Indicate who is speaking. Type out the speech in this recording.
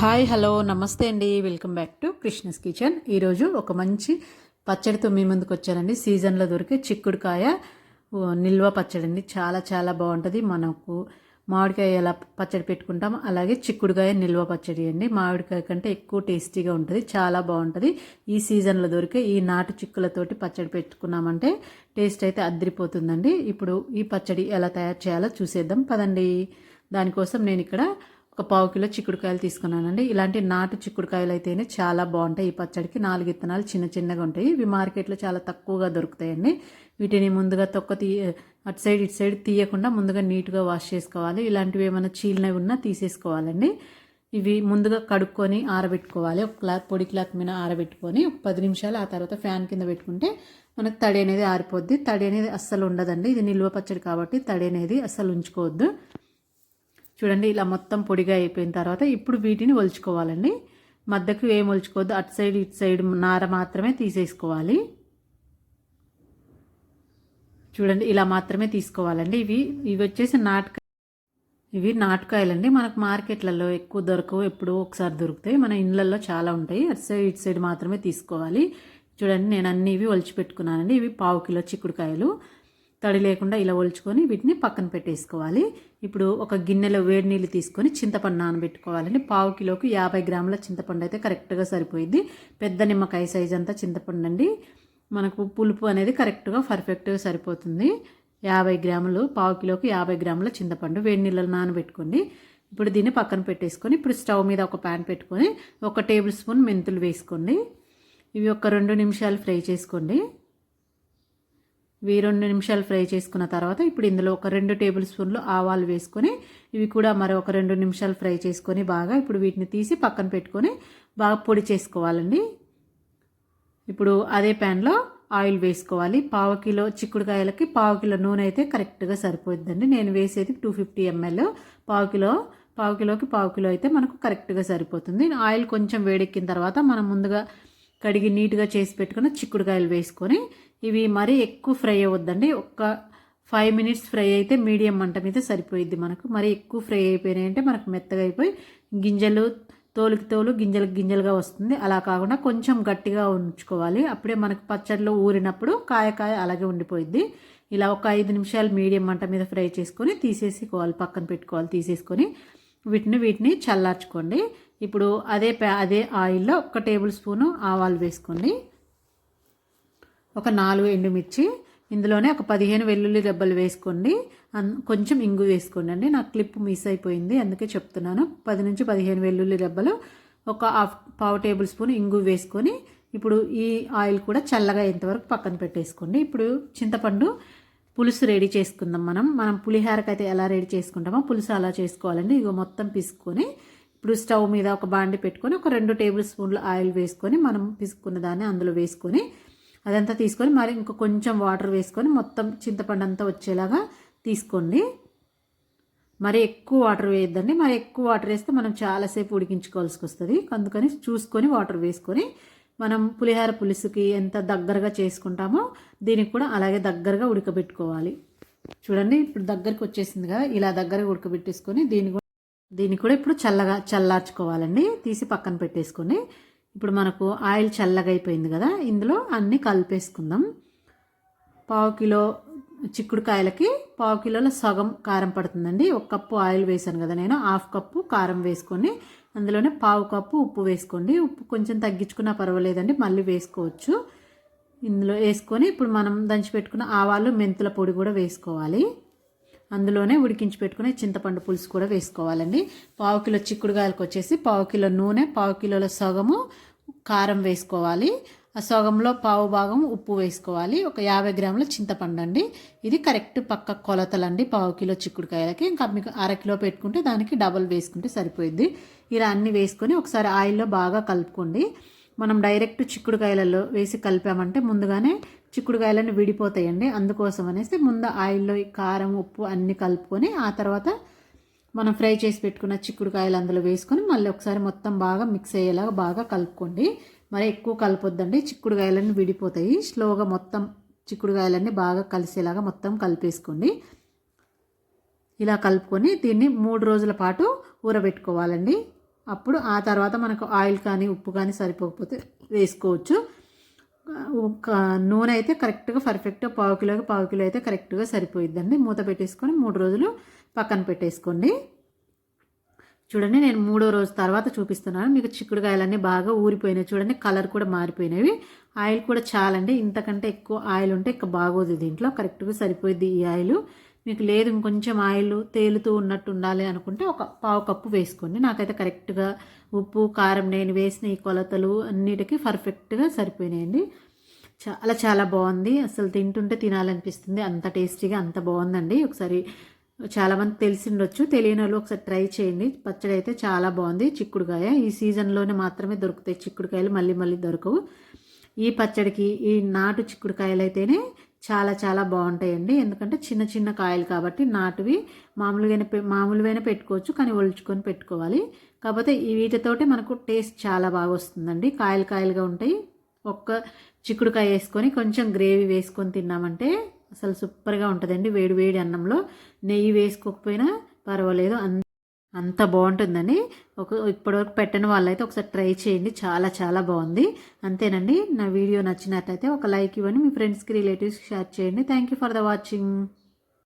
Speaker 1: Hi hello నమస్తే అండి. Welcome back to Krishna's kitchen. ఈరోజు ఒక మంచి పచ్చడితో మీ ముందుకు వచ్చానండి. సీజన్లో దొరికే చిక్కుడుకాయ నిల్వ పచ్చడి అండి. చాలా చాలా బాగుంటుంది. మనకు మామిడికాయ ఎలా పచ్చడి పెట్టుకుంటాం అలాగే చిక్కుడుకాయ నిల్వ పచ్చడి అండి. మామిడికాయ కంటే ఎక్కువ టేస్టీగా ఉంటుంది. చాలా బాగుంటుంది. ఈ సీజన్లో దొరికే ఈ నాటు చిక్కులతోటి పచ్చడి పెట్టుకున్నామంటే టేస్ట్ అయితే అద్దరిపోతుందండి ఇప్పుడు ఈ పచ్చడి ఎలా తయారు చేయాలో చూసేద్దాం. పదండి. దానికోసం నేను ఇక్కడ ఒక పావు కిలో చిక్కుడుకాయలు తీసుకున్నానండి. ఇలాంటి నాటు చిక్కుడుకాయలు అయితేనే చాలా బాగుంటాయి ఈ పచ్చడికి. నాలుగు ఇత్తనాలు చిన్న చిన్నగా ఉంటాయి. ఇవి మార్కెట్లో చాలా తక్కువగా దొరుకుతాయండి. వీటిని ముందుగా తొక్క తీ అటు సైడ్ ఇటు సైడ్ తీయకుండా ముందుగా నీట్గా వాష్ చేసుకోవాలి. ఇలాంటివి ఏమైనా చీలినవి ఉన్నా తీసేసుకోవాలండి. ఇవి ముందుగా కడుక్కొని ఆరబెట్టుకోవాలి. ఒక క్లాత్ పొడి క్లాత్ మీద ఆరబెట్టుకొని ఒక పది నిమిషాలు ఆ తర్వాత ఫ్యాన్ కింద పెట్టుకుంటే మనకు తడి అనేది ఆరిపోద్ది. తడి అనేది అస్సలు ఉండదండి. ఇది నిల్వ పచ్చడి కాబట్టి తడి అనేది అస్సలు ఉంచుకోవద్దు. చూడండి ఇలా మొత్తం పొడిగా అయిపోయిన తర్వాత ఇప్పుడు వీటిని ఒలుచుకోవాలండి. మధ్యకు ఏం ఒలుచుకోవద్దు అటు సైడ్ ఇటు సైడ్ నార మాత్రమే తీసేసుకోవాలి. చూడండి ఇలా మాత్రమే తీసుకోవాలండి. ఇవి ఇవి వచ్చేసి నాటక ఇవి నాటుకాయలండి. మనకు మార్కెట్లలో ఎక్కువ దొరకవు ఎప్పుడో ఒకసారి దొరుకుతాయి. మన ఇళ్ళల్లో చాలా ఉంటాయి. అటు సైడ్ ఇటు సైడ్ మాత్రమే తీసుకోవాలి. చూడండి నేను అన్ని ఇవి ఒలిచి పెట్టుకున్నానండి ఇవి పావు కిలో చిక్కుడుకాయలు. తడి లేకుండా ఇలా ఒలుచుకొని వీటిని పక్కన పెట్టేసుకోవాలి. ఇప్పుడు ఒక గిన్నెలో వేడి నీళ్ళు తీసుకొని చింతపండు నానబెట్టుకోవాలండి. పావు కిలోకి యాభై గ్రాముల చింతపండు అయితే కరెక్ట్గా సరిపోయింది. పెద్ద నిమ్మకాయ సైజ్ అంతా చింతపండు అండి మనకు పులుపు అనేది కరెక్ట్గా పర్ఫెక్ట్గా సరిపోతుంది. యాభై గ్రాములు పావు కిలోకి యాభై గ్రాముల చింతపండు వేడి నీళ్ళలో నానబెట్టుకోండి. ఇప్పుడు దీన్ని పక్కన పెట్టేసుకొని ఇప్పుడు స్టవ్ మీద ఒక ప్యాన్ పెట్టుకొని ఒక టేబుల్ స్పూన్ మెంతులు వేసుకోండి. ఇవి ఒక రెండు నిమిషాలు ఫ్రై చేసుకోండి. ఇవి రెండు నిమిషాలు ఫ్రై చేసుకున్న తర్వాత ఇప్పుడు ఇందులో ఒక రెండు టేబుల్ స్పూన్లు ఆవాలు వేసుకొని ఇవి కూడా మరి ఒక రెండు నిమిషాలు ఫ్రై చేసుకొని బాగా ఇప్పుడు వీటిని తీసి పక్కన పెట్టుకొని బాగా పొడి చేసుకోవాలండి. ఇప్పుడు అదే ప్యాన్లో ఆయిల్ వేసుకోవాలి. పావు కిలో చిక్కుడుకాయలకి పావు కిలో నూనె అయితే కరెక్ట్గా సరిపోద్దండి నేను వేసేది టూ ఫిఫ్టీ ఎంఎల్. పావు కిలో పావు కిలోకి పావు కిలో అయితే మనకు కరెక్ట్గా సరిపోతుంది. ఆయిల్ కొంచెం వేడెక్కిన తర్వాత మనం ముందుగా కడిగి నీట్గా చేసి పెట్టుకున్న చిక్కుడుకాయలు వేసుకొని ఇవి మరీ ఎక్కువ ఫ్రై అవ్వద్దండి. ఒక్క ఫైవ్ మినిట్స్ ఫ్రై అయితే మీడియం మంట మీద సరిపోయిద్ది మనకు. మరీ ఎక్కువ ఫ్రై అయిపోయినాయి అంటే మనకు మెత్తగా అయిపోయి గింజలు తోలుకి తోలు గింజలకు గింజలుగా వస్తుంది. అలా కాకుండా కొంచెం గట్టిగా ఉంచుకోవాలి. అప్పుడే మనకు పచ్చడిలో ఊరినప్పుడు కాయ కాయ అలాగే ఉండిపోయిద్ది. ఇలా ఒక ఐదు నిమిషాలు మీడియం మంట మీద ఫ్రై చేసుకొని తీసేసుకోవాలి పక్కన పెట్టుకోవాలి తీసేసుకొని వీటిని వీటిని చల్లార్చుకోండి. ఇప్పుడు అదే ప్యా అదే ఆయిల్లో ఒక టేబుల్ స్పూను ఆవాలు వేసుకోండి. ఒక నాలుగు ఎండుమిర్చి ఇందులోనే ఒక పదిహేను వెల్లుల్లి దెబ్బలు వేసుకోండి. కొంచెం ఇంగు వేసుకోండి అండి. నా క్లిప్ మిస్ అయిపోయింది అందుకే చెప్తున్నాను. పది నుంచి పదిహేను వెల్లుల్లి దెబ్బలు ఒక హాఫ్ పావు టేబుల్ స్పూన్ ఇంగు వేసుకొని ఇప్పుడు ఈ ఆయిల్ కూడా చల్లగా అయ్యేంతవరకు పక్కన పెట్టేసుకోండి. ఇప్పుడు చింతపండు పులుసు రెడీ చేసుకుందాం మనం. మనం పులిహోరకి అయితే ఎలా రెడీ చేసుకుంటామో పులుసు అలా చేసుకోవాలండి. ఇగో మొత్తం పిసుకొని ఇప్పుడు స్టవ్ మీద ఒక బాండి పెట్టుకొని ఒక రెండు టేబుల్ స్పూన్లు ఆయిల్ వేసుకొని మనం పిసుకున్న దాన్ని అందులో వేసుకొని అదంతా తీసుకొని మరి ఇంకో కొంచెం వాటర్ వేసుకొని మొత్తం చింతపండు అంతా వచ్చేలాగా తీసుకోండి. మరి ఎక్కువ వాటర్ వేయద్దండి. మరి ఎక్కువ వాటర్ వేస్తే మనం చాలాసేపు ఉడికించుకోవాల్సి వస్తుంది. అందుకని చూసుకొని వాటర్ వేసుకొని మనం పులిహార పులుసుకి ఎంత దగ్గరగా చేసుకుంటామో దీనికి కూడా అలాగే దగ్గరగా ఉడకబెట్టుకోవాలి. చూడండి ఇప్పుడు దగ్గరకు వచ్చేసింది కదా ఇలా దగ్గరగా ఉడకబెట్టేసుకొని దీన్ని కూడా దీన్ని కూడా ఇప్పుడు చల్లగా చల్లార్చుకోవాలండి. తీసి పక్కన పెట్టేసుకొని ఇప్పుడు మనకు ఆయిల్ చల్లగా అయిపోయింది కదా ఇందులో అన్నీ కలిపేసుకుందాం. పావు కిలో చిక్కుడుకాయలకి పావు కిలోల సగం కారం పడుతుందండి. ఒక కప్పు ఆయిల్ వేసాను కదా నేను హాఫ్ కప్పు కారం వేసుకొని అందులోనే పావు కప్పు ఉప్పు వేసుకోండి. ఉప్పు కొంచెం తగ్గించుకున్నా పర్వాలేదండి మళ్ళీ వేసుకోవచ్చు. ఇందులో వేసుకొని ఇప్పుడు మనం దంచి పెట్టుకున్న ఆవాలు మెంతుల పొడి కూడా వేసుకోవాలి. అందులోనే ఉడికించి పెట్టుకునే చింతపండు పులుసు కూడా వేసుకోవాలండి. పావు కిలో చిక్కుడుగాయలకు వచ్చేసి పావు కిలో నూనె పావు కిలోల సగము కారం వేసుకోవాలి. ఆ సగంలో పావు భాగం ఉప్పు వేసుకోవాలి. ఒక యాభై గ్రాముల చింతపండు అండి. ఇది కరెక్ట్ పక్క కొలతలండి పావు కిలో చిక్కుడుకాయలకి. ఇంకా మీకు అర కిలో పెట్టుకుంటే దానికి డబల్ వేసుకుంటే సరిపోయిద్ది. ఇలా అన్ని వేసుకొని ఒకసారి ఆయిల్లో బాగా కలుపుకోండి. మనం డైరెక్ట్ చిక్కుడుకాయలలో వేసి కలిపామంటే ముందుగానే చిక్కుడుకాయలన్నీ విడిపోతాయండి. అందుకోసం అనేసి ముందు ఆయిల్లో కారం ఉప్పు అన్నీ కలుపుకొని ఆ తర్వాత మనం ఫ్రై చేసి పెట్టుకున్న చిక్కుడుకాయలు అందులో వేసుకొని మళ్ళీ ఒకసారి మొత్తం బాగా మిక్స్ అయ్యేలాగా బాగా కలుపుకోండి. మరి ఎక్కువ కలపొద్దండి. చిక్కుడుకాయలన్నీ విడిపోతాయి. స్లోగా మొత్తం చిక్కుడుకాయలన్నీ బాగా కలిసేలాగా మొత్తం కలిపేసుకోండి. ఇలా కలుపుకొని దీన్ని మూడు రోజుల పాటు ఊరబెట్టుకోవాలండి. అప్పుడు ఆ తర్వాత మనకు ఆయిల్ కానీ ఉప్పు కానీ సరిపోకపోతే వేసుకోవచ్చు. నూనె అయితే కరెక్ట్గా పర్ఫెక్ట్ పావు కిలోకి పావు కిలో అయితే కరెక్ట్గా సరిపోయిద్దండి. మూత పెట్టేసుకొని మూడు రోజులు పక్కన పెట్టేసుకోండి. చూడండి నేను మూడో రోజు తర్వాత చూపిస్తున్నాను. మీకు చిక్కుడుకాయలన్నీ బాగా ఊరిపోయినాయి. చూడండి కలర్ కూడా మారిపోయినవి. ఆయిల్ కూడా చాలండి. ఇంతకంటే ఎక్కువ ఆయిల్ ఉంటే ఇంకా బాగోదు దీంట్లో. కరెక్ట్గా సరిపోయింది ఈ ఆయిల్. మీకు లేదు ఇంకొంచెం ఆయిల్ తేలుతూ ఉన్నట్టు ఉండాలి అనుకుంటే ఒక పావు కప్పు వేసుకోండి. నాకైతే కరెక్ట్గా ఉప్పు కారం నేను వేసిన ఈ కొలతలు అన్నిటికీ పర్ఫెక్ట్గా సరిపోయినాయండి. చాలా చాలా బాగుంది. అసలు తింటుంటే తినాలనిపిస్తుంది. అంత టేస్టీగా అంత బాగుందండి. ఒకసారి చాలామంది తెలిసిండొచ్చు. తెలియని వాళ్ళు ఒకసారి ట్రై చేయండి. పచ్చడి అయితే చాలా బాగుంది. చిక్కుడుకాయ. ఈ సీజన్లోనే మాత్రమే దొరుకుతాయి. చిక్కుడుకాయలు మళ్ళీ మళ్ళీ దొరకవు. ఈ పచ్చడికి ఈ నాటు చిక్కుడుకాయలు అయితేనే చాలా చాలా బాగుంటాయండి. ఎందుకంటే చిన్న చిన్న కాయలు కాబట్టి నాటువి మామూలుగానే మామూలుగానే పెట్టుకోవచ్చు కానీ ఒలుచుకొని పెట్టుకోవాలి. కాకపోతే ఈ వీటితోటి మనకు టేస్ట్ చాలా బాగా వస్తుందండి. కాయలు కాయలుగా ఉంటాయి. ఒక్క చిక్కుడుకాయ వేసుకొని కొంచెం గ్రేవీ వేసుకొని తిన్నామంటే అసలు సూపర్గా ఉంటుందండి వేడి వేడి అన్నంలో. నెయ్యి వేసుకోకపోయినా పర్వాలేదు. అంత అంత బాగుంటుందని ఒక ఇప్పటివరకు పెట్టని వాళ్ళైతే ఒకసారి ట్రై చేయండి. చాలా చాలా బాగుంది. అంతేనండి. నా వీడియో నచ్చినట్లయితే ఒక లైక్ ఇవ్వండి. మీ ఫ్రెండ్స్కి రిలేటివ్స్కి షేర్ చేయండి. Thank you for the watching.